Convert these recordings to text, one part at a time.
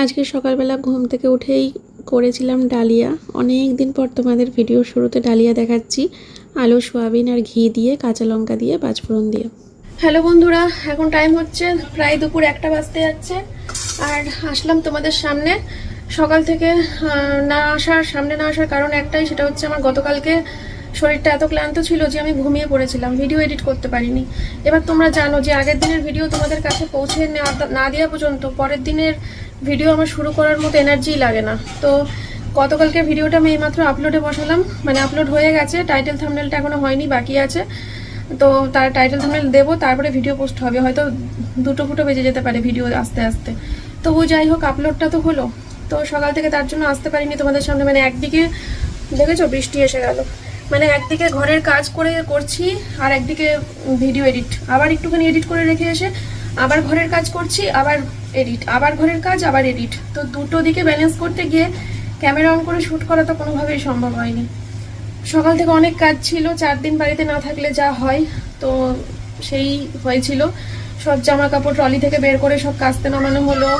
আজকে সকালবেলা ঘুম থেকে উঠেই করেছিলাম ডালিয়া। অনেক দিন পর তোমাদের ভিডিও শুরুতে ডালিয়া দেখাচ্ছি। আলু, সোয়াবিন আর ঘি দিয়ে, কাঁচা লঙ্কা দিয়ে, পাঁচফোড়ন দিয়ে। হ্যালো বন্ধুরা, এখন টাইম হচ্ছে প্রায় দুপুর একটা বাজতে যাচ্ছে। আর আসলাম তোমাদের সামনে। সকাল থেকে না আসার, সামনে না আসার কারণ একটাই, সেটা হচ্ছে আমার গতকালকে শরীরটা এত ক্লান্ত ছিল যে আমি ঘুমিয়ে পড়েছিলাম ভিডিও এডিট করতে পারিনি। এবার তোমরা জানো যে আগের দিনের ভিডিও তোমাদের কাছে পৌঁছে না দেওয়া পর্যন্ত, পরের দিনের ভিডিও আমার শুরু করার মতো এনার্জি লাগে না। তো গতকালকে ভিডিওটা আমি এইমাত্র আপলোডে বসালাম। মানে আপলোড হয়ে গেছে টাইটেল থামনেলটা এখনও হয়নি, বাকি আছে। তো তার টাইটেল থামনেল দেবো, তারপরে ভিডিও পোস্ট হবে। হয়তো দুটো ফুটো বেজে যেতে পারে ভিডিও আস্তে আস্তে। তবু যাই হোক আপলোডটা তো হলো। তো সকাল থেকে তার জন্য আসতে পারিনি তোমাদের সামনে। মানে একদিকে, দেখেছ, বৃষ্টি এসে গেল। মানে একদিকে ঘরের কাজ করে করছি, আর একদিকে ভিডিও এডিট আবার একটুখানি এডিট করে রেখে এসে আবার ঘরের কাজ করছি, আবার এডিট আবার ঘরের কাজ, আবার এডিট তো দুটো দিকে ব্যালেন্স করতে গিয়ে ক্যামেরা অন করে শ্যুট করা তো কোনোভাবেই সম্ভব হয়নি। সকাল থেকে অনেক কাজ ছিল, চার দিন বাড়িতে না থাকলে যা হয়, তো সেই হয়েছিল। সব জামা কাপড় ট্রলি থেকে বের করে সব কাস্তে নামানো হলো।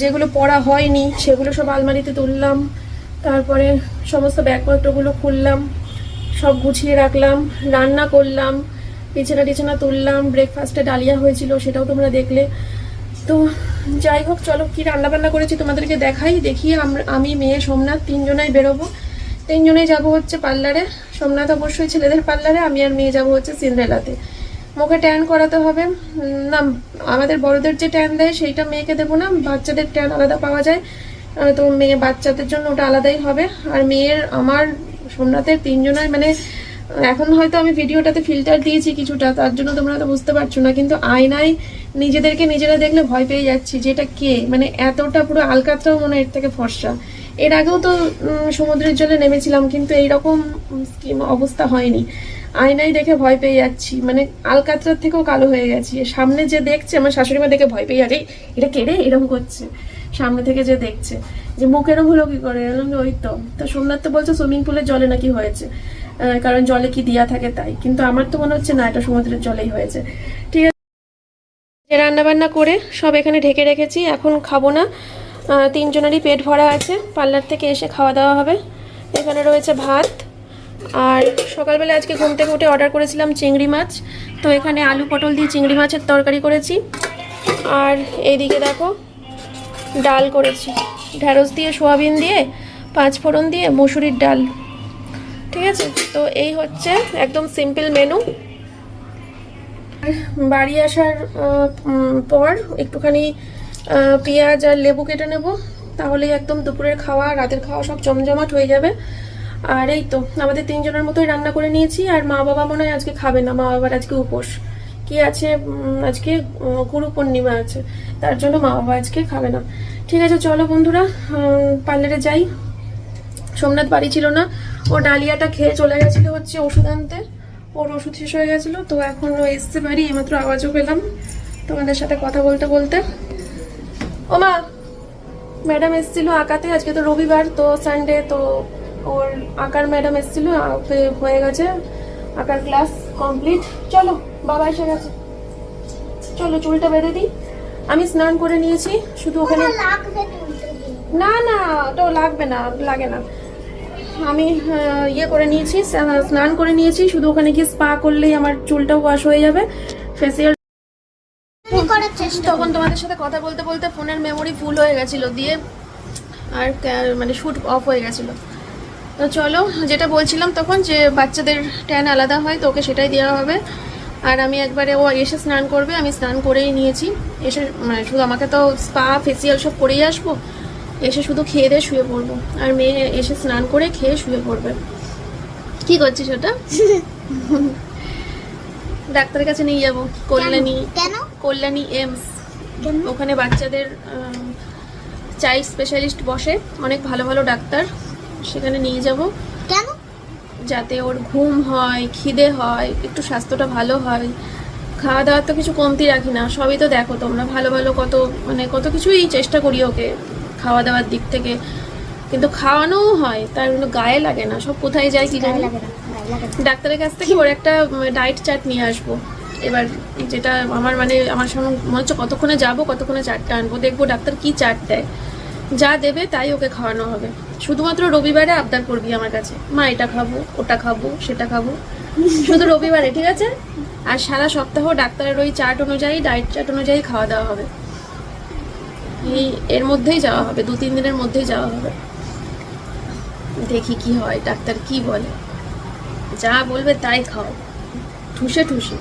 যেগুলো পরা হয়নি, সেগুলো সব আলমারিতে তুললাম। তারপরে সমস্ত ব্যাগপত্রগুলো খুললাম, সব গুছিয়ে রাখলাম, রান্না করলাম, বিছানা টিছানা তুললাম ব্রেকফাস্টে ডালিয়া হয়েছিল, সেটাও তোমরা দেখলে। তো যাই হোক, চলো কি রান্না বান্না করেছি তোমাদেরকে দেখাই। আমরা আমি মেয়ে, সোমনাথ, তিনজনাই বেরোবো। তিনজনেই যাব হচ্ছে পার্লারে। সোমনাথ অবশ্যই ছেলেদের পার্লারে, আমি আর মেয়ে যাব হচ্ছে সিন্দ্রেলাতে মুখে ট্যান করাতে হবে। না, আমাদের বড়দের যে ট্যান দেয়, সেইটা মেয়েকে দেবো না, বাচ্চাদের ট্যান আলাদা পাওয়া যায়। তো মেয়ে বাচ্চাদের জন্য ওটা আলাদাই হবে। আর মেয়ের, আমার, সোমনাথের তিনজনের মানে এখন হয়তো আমি ভিডিওটাতে ফিল্টার দিয়েছি কিছুটা, তার জন্য তোমরা তো বুঝতে পারছ না, কিন্তু আয়নায় নিজেদেরকে নিজেরা দেখলে ভয় পেয়ে যাচ্ছি যে এটা কে? মানে এতটা পুরো আলকাতরাও মনে এর থেকে ফর্সা। এর আগেও তো সমুদ্রের জলে নেমেছিলাম, কিন্তু এইরকম অবস্থা হয়নি। আয়নায় দেখে ভয় পেয়ে যাচ্ছি। মানে আলকাতরার থেকেও কালো হয়ে গেছি। সামনে যে দেখছে, আমার শাশুড়ি মা দেখে ভয় পেয়ে যাচ্ছে এটা কেড়ে এরকম করছে। সামনে থেকে যে দেখছে, যে মুখ হলো কি করে? ওই তো। তো সোমনাথ তো বলছে, সুইমিং পুলের জলে নাকি হয়েছে। কারণ জলে কি দিয়া থাকে তাই। কিন্তু আমার তো মনে হচ্ছে না, এটা সমুদ্রের জলেই হয়েছে। ঠিক আছে? রান্না বান্না করে সব এখানে ঢেকে রেখেছি, এখন খাব না। তিনজনেরই পেট ভরা আছে, পার্লার থেকে এসে খাওয়া দাওয়া হবে। এখানে রয়েছে ভাত। আর সকালবেলা আজকে ঘুম থেকে উঠে অর্ডার করেছিলাম চিংড়ি মাছ। তো এখানে আলু পটল দিয়ে চিংড়ি মাছের তরকারি করেছি। আর এইদিকে দেখো, ডাল করেছি। ঢ্যাঁড়স দিয়ে সোয়াবিন দিয়ে পাঁচ ফোড়ন দিয়ে, মুসুরির ডাল। ঠিক আছে? তো এই হচ্ছে একদম সিম্পল মেনু বাড়ি আসার পর একটুখানি পেঁয়াজ আর লেবু কেটে নেব। তাহলেই একদম দুপুরের খাওয়া, রাতের খাওয়া সব জমজমাট হয়ে যাবে। আর এই তো, আমাদের তিনজনের মতোই রান্না করে নিয়েছি। আর মা বাবা মনে হয় আজকে খাবে না, মা বাবার আজকে উপোস। কি আছে? আজকে গুরু পূর্ণিমা আছে। তার জন্য মা বাবা আজকে খাবে না। ঠিক আছে, চলো বন্ধুরা পার্লারে যাই। সোমনাথ বাড়ি ছিল না। ও ডালিয়াটা খেয়ে চলে গেছিল হচ্ছে ওষুধ আনতে। ওর ওষুধ শেষ হয়ে গেছিল তো এখন ও এসছে বাড়ি এইমাত্র আওয়াজও পেলাম তোমাদের সাথে কথা বলতে বলতে। ও মা ম্যাডাম এসেছিল আঁকাতে আজকে তো রবিবার তো সানডে তো ওর আঁকার ম্যাডাম এসেছিল হয়ে গেছে। আঁকার ক্লাস কমপ্লিট। চলো বাবা এসে গেছে। চলো চুলটা বেঁধে দিই। আমি স্নান করে নিয়েছি শুধু ওখানে না না ওটাও লাগবে না লাগে না। আমি ইয়ে করে নিয়েছি স্নান করে নিয়েছি শুধু ওখানে গিয়ে স্পা করলেই আমার চুলটাও ওয়াশ হয়ে যাবে। ফেসিয়াল তখন তোমাদের সাথে কথা বলতে বলতে ফোনের মেমোরি ফুল হয়ে গেছিল দিয়ে আর মানে শুট অফ হয়ে গেছিল। তো চলো যেটা বলছিলাম তখন যে বাচ্চাদের ট্যান আলাদা হয় তো ওকে সেটাই দেওয়া হবে। আর আমি একবারে ও এসে স্নান করবে আমি স্নান করেই নিয়েছি। এসে মানে শুধু আমাকে তো স্পা ফেসিয়াল সব করেই আসব। এসে শুধু খেয়ে দিয়ে শুয়ে পড়ব। আর মেয়ে এসে স্নান করে খেয়ে শুয়ে পড়বে। কি করছিস ওটা? ডাক্তারের কাছে নিয়ে যাব। কল্যাণী কেন? কল্যাণী এমস। ওখানে বাচ্চাদের চাইল্ড স্পেশালিস্ট বসে। অনেক ভালো ভালো ডাক্তার। সেখানে নিয়ে যাব। কেন? যাতে ওর ঘুম হয় খিদে হয় একটু স্বাস্থ্যটা ভালো হয়। খাওয়া দাওয়ার তো কিছু কমতি রাখি না। সবই তো দেখো তোমরা। ভালো ভালো কত মানে কত কিছুই চেষ্টা করি ওকে। খাওয়া দাওয়ার দিক থেকে। কিন্তু খাওয়ানোও হয় তার কিন্তু গায়ে লাগে না। সব কোথায় যায় কি জানি? ডাক্তারের কাছ থেকে ওর একটা ডায়েট চার্ট নিয়ে আসব। এবার যেটা আমার মানে আমার সঙ্গে মনে হচ্ছে কতক্ষণে যাব কতক্ষণে চারটা আনব। দেখব ডাক্তার কি চার্ট দেয়। যা দেবে তাই ওকে খাওয়ানো হবে। শুধুমাত্র রবিবারে আবদার করবি আমার কাছে। মা এটা খাব ওটা খাব সেটা খাব। শুধু রবিবারে ঠিক আছে? আর সারা সপ্তাহ ডাক্তারের ওই চার্ট অনুযায়ী ডায়েট চার্ট অনুযায়ী খাওয়া দাওয়া হবে। এই এর মধ্যেই যাওয়া হবে, দু তিন দিনের মধ্যেই যাওয়া হবে। দেখি কি হয়, ডাক্তার কি বলে। যা বলবে তাই খাও। ঠুসে ঠুসে।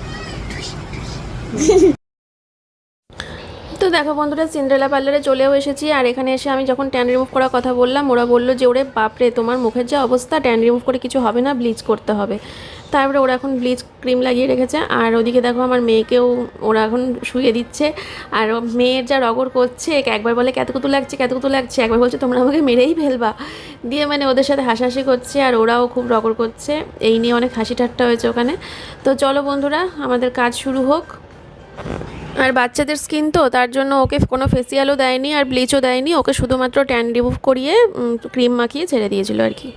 তো দেখো বন্ধুরা, সিন্ড্রেলা পার্লারে চলেও এসেছি, আর এখানে এসে আমি যখন ট্যান রিমুভ করার কথা বললাম, ওরা বলল যে, ওরে বাপরে, তোমার মুখের যা অবস্থা, ট্যান রিমুভ করে কিছু হবে না, ব্লিচ করতে হবে। তারপরে ওরা এখন ব্লিচ ক্রিম লাগিয়ে রেখেছে। আর ওদিকে দেখো আমার মেয়েকেও ওরা এখন শুয়ে দিচ্ছে। আর মেয়ের যা রগর করছে একবার বলে ক্যাতকুতু লাগছে ক্যাতকুতু লাগছে? একবার বলছে, তোমরা আমাকে মেরেই ফেলবা। দিয়ে মানে ওদের সাথে হাসাহাসি করছে, আর ওরাও খুব রগর করছে। এই নিয়ে অনেক হাসি ঠাট্টা হয়েছে ওখানে। তো চলো বন্ধুরা, আমাদের কাজ শুরু হোক। আর বাচ্চাদের স্কিন তো, তার জন্য ওকে কোনো ফেসিয়ালও দেয়নি আর ব্লিচও দেয়নি। ওকে শুধুমাত্র ট্যান রিমুভ করিয়ে ক্রিম মাখিয়ে ছেড়ে দিয়েছিল আর কি।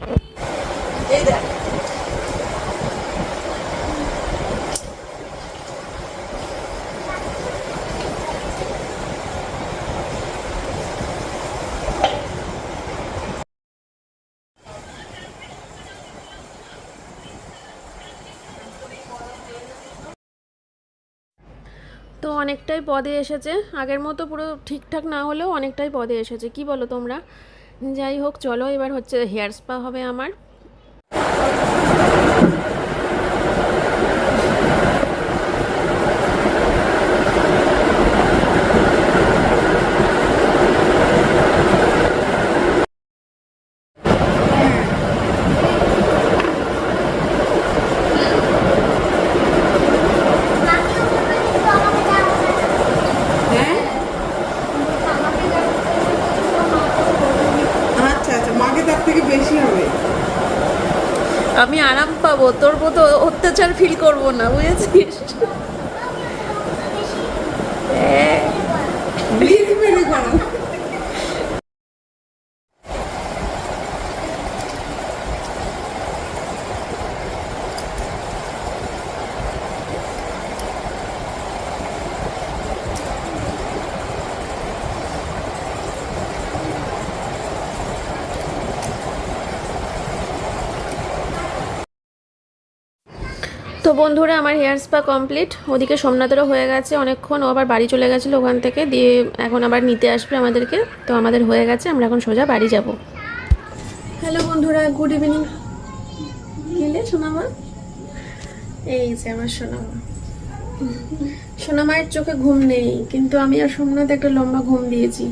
তো অনেকটাই পদে এসেছে। আগের মতো পুরো ঠিকঠাক না হলেও অনেকটাই পদে এসেছে। কি বলো তোমরা? যাই হোক, চলো এবার হচ্ছে হেয়ার স্পা হবে আমার মাকে বলবে কিন্তু আমাকে যাব না। হ্যাঁ আমাকে যাব না, কিন্তু মাকে বলবে। আচ্ছা আচ্ছা মাকে তার থেকে বেশি হবে আমি আরাম পাবো তোর মতো অত্যাচার ফিল করব না বুঝেছিস? হ্যাঁ। তো বন্ধুরা, আমার হেয়ার স্পা কমপ্লিট। ওদিকে সোমনাথেরও হয়ে গেছে অনেকক্ষণ। ও আবার বাড়ি চলে গেছিল ওখান থেকে। দিয়ে এখন আবার নিতে আসবে আমাদেরকে। তো আমাদের হয়ে গেছে, আমরা এখন সোজা বাড়ি যাব। হ্যালো বন্ধুরা, গুড ইভিনিং। গেলে সোনামা? এই যে আমার সোনামা। সোনামায়ের চোখে ঘুম নেই, কিন্তু আমি আর সোমনাথ একটা লম্বা ঘুম দিয়েছি।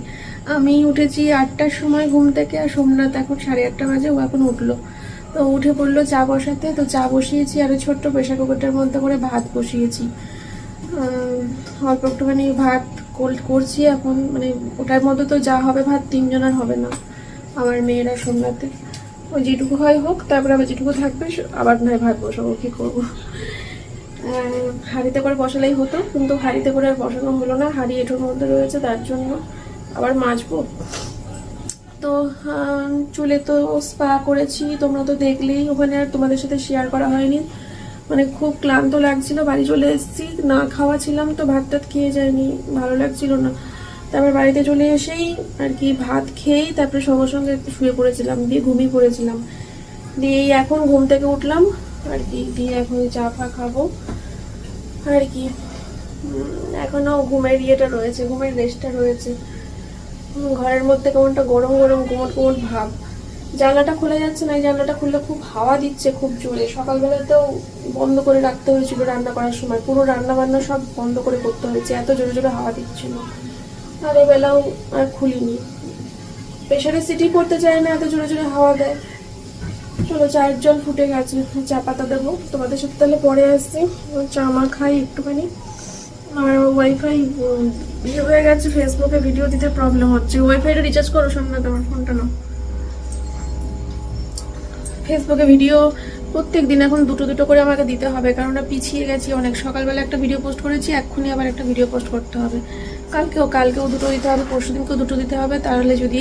আমি উঠেছি আটটার সময় ঘুম থেকে, আর সোমনাথ এখন সাড়ে আটটা বাজে, ও এখন উঠল। তো উঠে পড়ল চা বসাতে, তো চা বসিয়েছি আর ছোট্ট প্রেশার কুকারটার মধ্যে করে ভাত বসিয়েছি। অল্প একটুখানি ভাত কর- করছি এখন মানে ওটার মধ্যে তো যা হবে ভাত তিনজনের হবে না, আমার মেয়েরা সোমনাথে। ওই যেটুকু হয় হোক, তারপরে আবার যেটুকু থাকবে আবার নয় ভাত বসাবো, কী করব? হাঁড়িতে করে বসালেই হতো, কিন্তু হাঁড়িতে করে আর বসানো হলো না, হাঁড়ি এঁটোর মধ্যে রয়েছে, তার জন্য আবার মাজবো। তো চুলে তো স্পা করেছি তোমরা তো দেখলেই ওখানে আর তোমাদের সাথে শেয়ার করা হয়নি। মানে খুব ক্লান্ত লাগছিল বাড়ি চলে এসেছি না খাওয়া ছিলাম তো ভাত টাত খেয়ে যায়নি ভালো লাগছিল না। তারপর বাড়িতে চলে এসেই আর কি ভাত খেয়েই তারপরে সঙ্গে সঙ্গে একটু শুয়ে পড়েছিলাম দিয়ে ঘুমিয়ে পড়েছিলাম। দিয়ে এখন ঘুম থেকে উঠলাম আর কি দিয়ে এখন চা ফা খাব আর কি। উম, এখনও ঘুমের ইয়েটা রয়েছে ঘুমের রেস্টটা রয়েছে। ঘরের মধ্যে কেমনটা গরম গরম গুমট গুমট ভাব। জানলাটা খোলা যাচ্ছে না, এই জানলাটা খুললে খুব হাওয়া দিচ্ছে, খুব জোরে। সকালবেলাতেও বন্ধ করে রাখতে হয়েছিল রান্না করার সময়। পুরো রান্না বান্না সব বন্ধ করে করতে হয়েছে, এত জোরে জোরে হাওয়া দিচ্ছিল। আর এবেলাও আর খুলিনি। প্রেশারে সিটি করতে চায় না, এত জোরে জোরে হাওয়া দেয়। চলো, চায়ের জল ফুটে গেছে, চা পাতা দেবো। তোমাদের সাথে তাহলে পরে আসছি। চা মা খাই একটুখানি। আর ওয়াইফাই ইয়ে হয়ে গেছে ফেসবুকে ভিডিও দিতে প্রবলেম হচ্ছে। ওয়াইফাইটা রিচার্জ করো সামনে তোমার ফোনটা নাও। ফেসবুকে ভিডিও প্রত্যেক দিন এখন দুটো দুটো করে আমাকে দিতে হবে, কারণ পিছিয়ে গেছি অনেক। সকালবেলা একটা ভিডিও পোস্ট করেছি, এক্ষুনি আবার একটা ভিডিও পোস্ট করতে হবে। কালকেও কালকেও দুটো দিতে হবে পরশু দিনকেও দুটো দিতে হবে, তাহলে যদি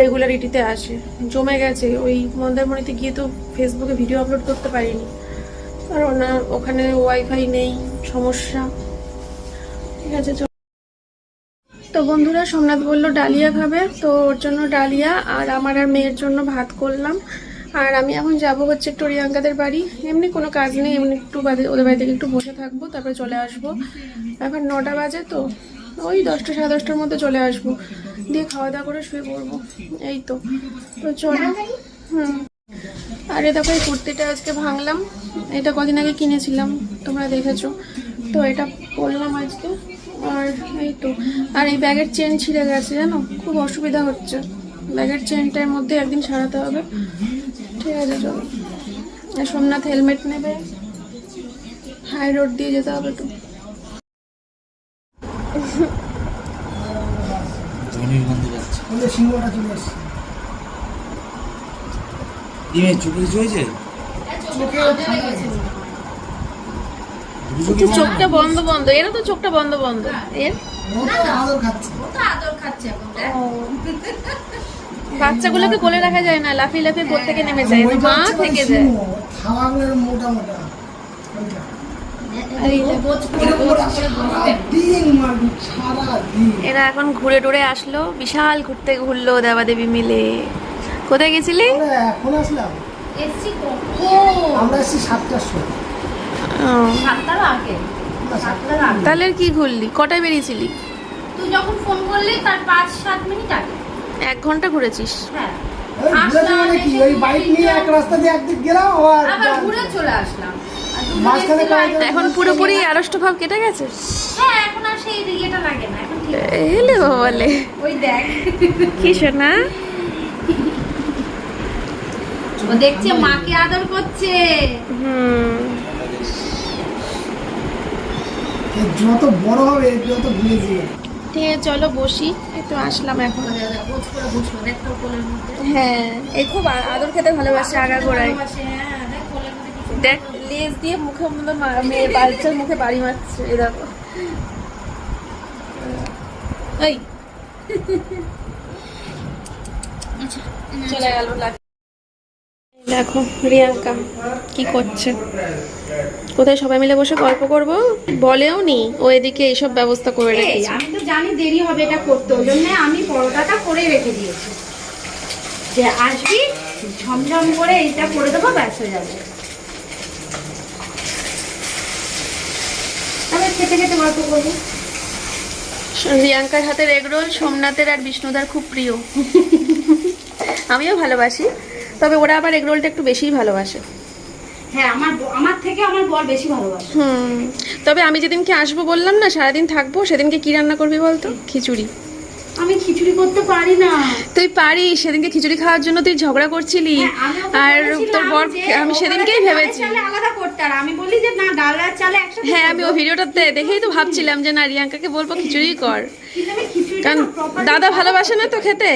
রেগুলারিটিতে আসে। জমে গেছে, ওই মন্দারমণিতে গিয়ে তো ফেসবুকে ভিডিও আপলোড করতে পারিনি। কারণ ওখানে ওয়াইফাই নেই, সমস্যা। ঠিক আছে। তো বন্ধুরা, সোমনাথ বলল ডালিয়া খাবে, তো ওর জন্য ডালিয়া আর আমার আর মেয়ের জন্য ভাত করলাম। আর আমি এখন যাব হচ্ছে একটু রিয়াঙ্কাদের বাড়ি। এমনি কোনো কাজ নেই, এমনি একটু বাদে ওদের বাড়ি থেকে একটু বসে থাকব, তারপরে চলে আসব। এখন নটা বাজে তো, ওই দশটা, সাড়ে দশটার মধ্যে চলে আসব। দিয়ে খাওয়া দাওয়া করে শুয়ে পড়ব। এই তো। তো চলো। হুম। আর এ দেখো, এই কুর্তিটা আজকে ভাঙলাম। এটা কদিন আগে কিনেছিলাম, তোমরা দেখেছ। তো এটা পরলাম আজকে। আর এই তো। আর এই ব্যাগের চেন ছিঁড়ে গেছে জানো? খুব অসুবিধা হচ্ছে। ব্যাগের চেনটার মধ্যে একদিন সারাতে হবে। ঠিক আছে চলো। আর সোমনাথ হেলমেট নেবে। হাই রোড দিয়ে যেতে হবে তো। জমির গন্ধ পাচ্ছে আমাদের সিংহটা চলে এসছে ডিমের চোখে কিছু হয়েছে দুটো চোখে তো চোখটা বন্ধ বন্ধ এরা তো চোখটা বন্ধ বন্ধ। এর? ও তো আদর খাচ্ছে বাচ্চাগুলোকে কোলে রাখা যায় না লাফিয়ে লাফিয়ে কোল থেকে নেমে যায় মা থেকে যায়। মোটা মোটা। এরা এখন ঘুরে টুরে আসলো বিশাল ঘুরতে ঘুরলো দেবাদেবী মিলে। কোথায় গেছিলি? এখন আসলাম। এসছি কখন? আমরা এসেছি সাতটার সময়। তাহলে কি ঘুরলি? কটায় বেরিয়েছিলি? তুই যখন ফোন করলি তার পাঁচ সাত মিনিট আগে। এক ঘণ্টা ঘুরেছিস? হ্যাঁ। মানে কি ওই বাইক নিয়ে এক রাস্তা দিয়ে একদিক গেলাম আবার আবার ঘুরে চলে আসলাম। আর দুজন মাঝখানে এসেছিল কয়েকজন- এখন পুরোপুরি আড়ষ্ট ভাব কেটে গেছে? হ্যাঁ এখন আর সেই ইয়েটা লাগে না। এখন ঠিক আছে। এলে বলে। কি শোনা দেখছে মাকে আদর করছে। হুম। যত বড় হবে যত ভুলে যাবে ঠিক আছে চলো বসি একটু আসলাম এখন। হ্যাঁ এই খুব আদর খেতে ভালোবাসে আগা গোড়ায়। হ্যাঁ, দেখ লেজ দিয়ে মুখে মধ্যে মা- মেয়ে বাচ্চার মুখে বাড়ি মারছে এই দেখো। এই। চলে গেল দেখো রিয়াঙ্কা কি করছে? কোথায় সবাই মিলে বসে গল্প করব? বলেও নি ও এদিকে এইসব ব্যবস্থা করে রেখেছে। আমি তো জানি দেরি হবে এটা করতে ওই জন্য আমি পরোটাটা করে রেখে দিয়েছি। যে আসবি ঝমঝম করে এইটা করে দেবো ব্যাস হয়ে যাবে। তবে খেতে খেতে গল্প করব। রিয়াঙ্কার হাতের এগরোল সোমনাথের আর বিষ্ণুদার খুব প্রিয়। আমিও ভালোবাসি। তবে ওরা আবার এগ রোলটা একটু বেশিই ভালোবাসে। হ্যাঁ আমার আমার থেকে আমার বর বেশি ভালোবাসে। হুম তবে আমি যেদিনকে আসব বললাম না সারাদিন থাকব সেদিনকে কি রান্না করবি বলতো? খিচুড়ি। আমি খিচুড়ি করতে পারি না। তুই পারিস সেদিনকে খিচুড়ি খাওয়ার জন্য তুই ঝগড়া করছিলি। হ্যাঁ, আর তোর বর আমি সেদিনকেই ভেবেছি। আলাদা করতে আর আমি বলি যে না ডাল আর চালে একসাথে হ্যাঁ আমি ও করব। ভিডিওটাতে দেখেই তো ভাবছিলাম যে না রিয়াঙ্কাকে বলব খিচুড়ি কর। কারণ দাদা ভালোবাসে না তো খেতে।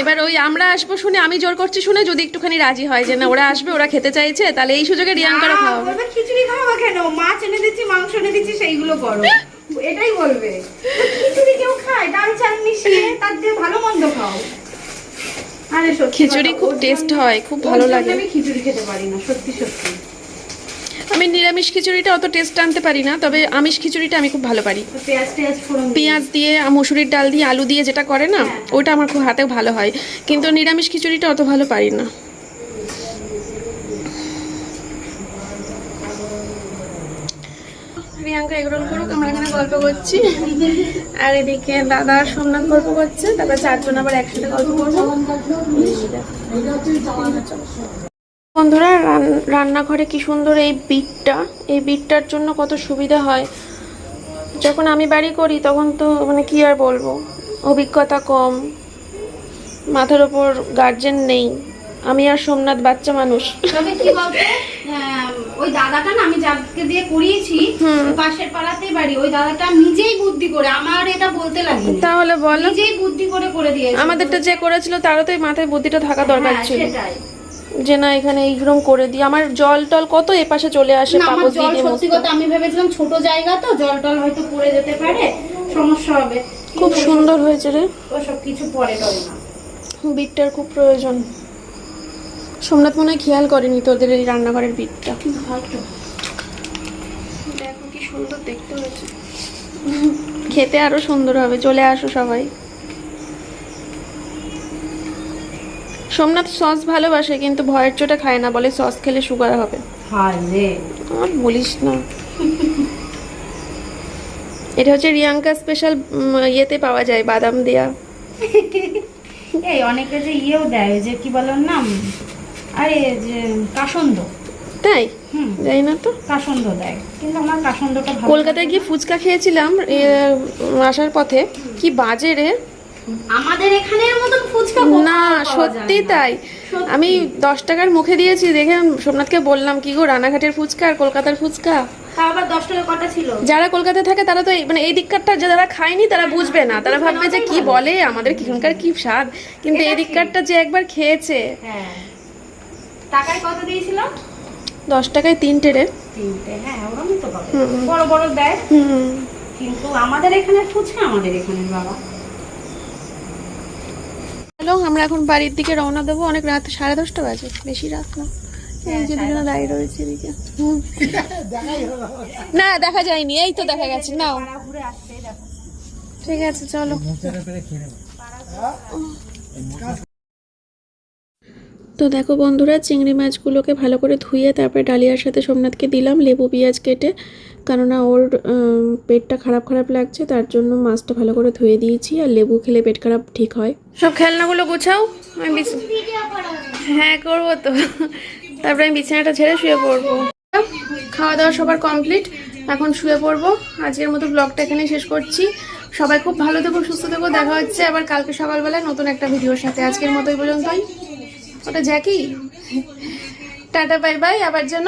এবার ওই আমরা আসব শুনে আমি জোর করছি শুনে যদি একটুখানি রাজি হয় যে না ওরা আসবে ওরা খেতে চাইছে তাহলে এই সুযোগে রিয়াঙ্কারও না, খাওয়াবে খিচুড়ি খাওয়া কেন? মাছ এনে দিচ্ছি মাংস এনে দিচ্ছি সেইগুলো করো। এটাই বলবে। খিচুড়ি কেউ খায় ডাল চাল মিশিয়ে তার দিয়ে ভালো মন্দ খাও। আরে সত্যি খিচুড়ি খুব টেস্ট হয় খুব ভালো লাগে। আমি খিচুড়ি খেতে পারি না সত্যি সত্যি। আমি নিরামিষ খিচুড়িটা অত টেস্ট আনতে পারি না তবে আমিষ খিচুড়িটা আমি খুব ভালো পারি। পেঁয়াজ দিয়ে। মুসুরির ডাল দিয়ে আলু দিয়ে যেটা করে না ওটা আমার খুব হাতে ভালো হয়। কিন্তু নিরামিষ খিচুড়িটা অত ভালো পারি না। প্রিয়াঙ্কা এগরোল করুক, আমরা এখানে গল্প করছি। আর এদিকে দাদা সোমনাথ গল্প করছে, তারপর চারজন আবার একসাথে গল্প করব। বন্ধুরা, রান- রান্নাঘরে কি সুন্দর এই বিটটা। এই বিটটার জন্য কত সুবিধা হয়। যখন আমি বাড়ি করি, তখন তো মানে কি আর বলব? অভিজ্ঞতা কম, মাথার ওপর গার্জেন নেই। আমি আর সোমনাথ বাচ্চা মানুষ। ওই দাদাটা না আমি যাকে দিয়ে করিয়েছি পাশের পাড়াতেই বাড়ি ওই দাদাটা নিজেই বুদ্ধি করে আমার এটা বলতে লাগে তাহলে বলো। নিজেই বুদ্ধি করে করে দিয়েছে। আমাদেরটা যে করেছিল তারও তো মাথায় বুদ্ধিটা থাকা দরকার হ্যাঁ, ছিল। সেটাই। যে না এখানে এইরকম করে দিই। আমার জল টল কত এপাশে চলে আসে দিয়ে জল সত্যি কথা আমি ভেবেছিলাম ছোট জায়গা তো জল টল হয়তো পড়ে যেতে পারে সমস্যা হবে। খুব সুন্দর হয়েছে রে। ওসব কিছু পরে টরে না। বিটটার খুব প্রয়োজন। সোমনাথ মনে হয় খেয়াল করেনি তোদের এই রান্নাঘরের বিটটা। দেখো কি সুন্দর দেখতে হয়েছে খেতে আরও সুন্দর হবে চলে আসো সবাই। সোমনাথ সস ভালোবাসে কিন্তু ভয়ের চোটা খায় না বলে সস খেলে সুগার হবে। রে। আর বলিস না। এটা হচ্ছে রিয়াঙ্কা স্পেশাল ইয়েতে পাওয়া যায় বাদাম দেয়া। এই অনেকে যে ইয়েও দেয় যে কি বলার নাম? আরে যে কাসন্দ। তাই? যাই না তো? কাসন্দ দেয়। কিন্তু আমার কাসন্দটা ভালো কলকাতায় গিয়ে ফুচকা খেয়েছিলাম আসার পথে। কি বাজে রে। আমাদের এখানের মতন ফুচকা না সত্যি তাই। আমি দশ টাকার মুখে দিয়েছি দেখে সোমনাথকে বললাম কি গো রানাঘাটের ফুচকা আর কলকাতার ফুচকা? আবার দশ টাকা কটা ছিল? যারা কলকাতায় থাকে তারা তো মানে এই দিককারটা যারা খায়নি তারা বুঝবে না। তারা ভাববে যে কি বলে আমাদের কিখনকার কি স্বাদ? কিন্তু এই দিককারটা যে একবার খেয়েছে হ্যাঁ। টাকায় কত দিয়েছিল? দশ টাকায় তিনটে রে। তিনটে হ্যাঁ ওরমই তো পাবে বড় বড় দেয় হুম কিন্তু আমাদের এখানে ফুচকা আমাদের এখানের বাবা। হ্যালো আমরা এখন বাড়ির দিকে রওনা দেবো। অনেক রাত সাড়ে দশটা বাজে বেশি রাত না। এই যে দুজনে দাঁড়িয়ে রয়েছে এদিকে। হুম। না দেখা যায়নি এই তো দেখা গেছে নাও। ঘুরে আসতেই দেখো। ঠিক আছে চলো। তো দেখো বন্ধুরা চিংড়ি মাছগুলোকে ভালো করে ধুয়ে তারপরে ডালিয়ার সাথে সোমনাথকে দিলাম লেবু পেঁয়াজ কেটে। কেননা ওর পেটটা খারাপ খারাপ লাগছে তার জন্য মাছটা ভালো করে ধুয়ে দিয়েছি আর লেবু খেলে পেট খারাপ ঠিক হয়। সব খেলনাগুলো গোছাও আমি বিছ- হ্যাঁ করব তো। তারপরে আমি বিছানাটা ছেড়ে শুয়ে পড়ব। খাওয়া দাওয়া সবার কমপ্লিট এখন শুয়ে পড়ব। আজকের মতো ব্লগটা এখানে শেষ করছি। সবাই খুব ভালো থেকো সুস্থ থেকো দেখা হচ্ছে আবার কালকে সকালবেলায় নতুন একটা ভিডিওর সাথে। আজকের মতো এই পর্যন্তই। ওটা জ্যাকি? টাটা বাই বাই আবার যেন?